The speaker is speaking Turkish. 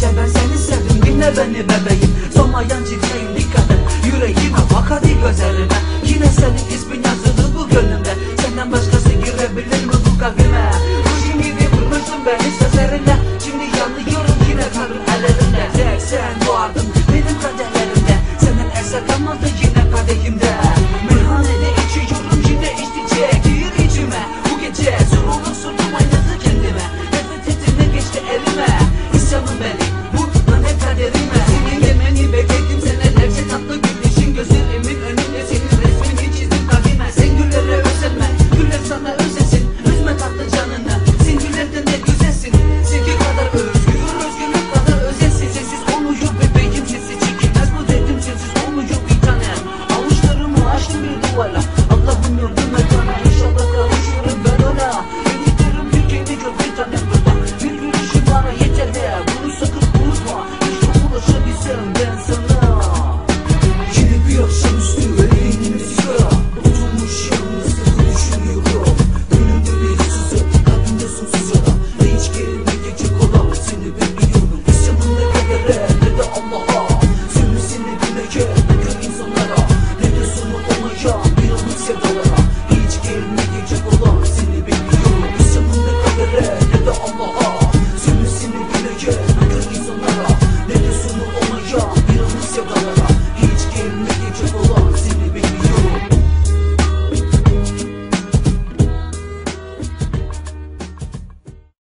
Sadece ben seni sevdim dinle beni bebeğim. Sormayan çifteyim dikkat et yüreğime bak hadi gözlerime. Yine senin ismin yazılı bu gönlümde. Senden başkası girebilir mi bu kalbime? Kuşun gibi vurmuşsun beni duvala Allah'ım yardım et bana inşallah kavuşurum ben ona. Yediklerim tükendi köpek tanem bana Bir gülüşü bana yeter de bunu sakın unutma. İşte ulaşabilsem ben sana. Kirpi yapsam üstüme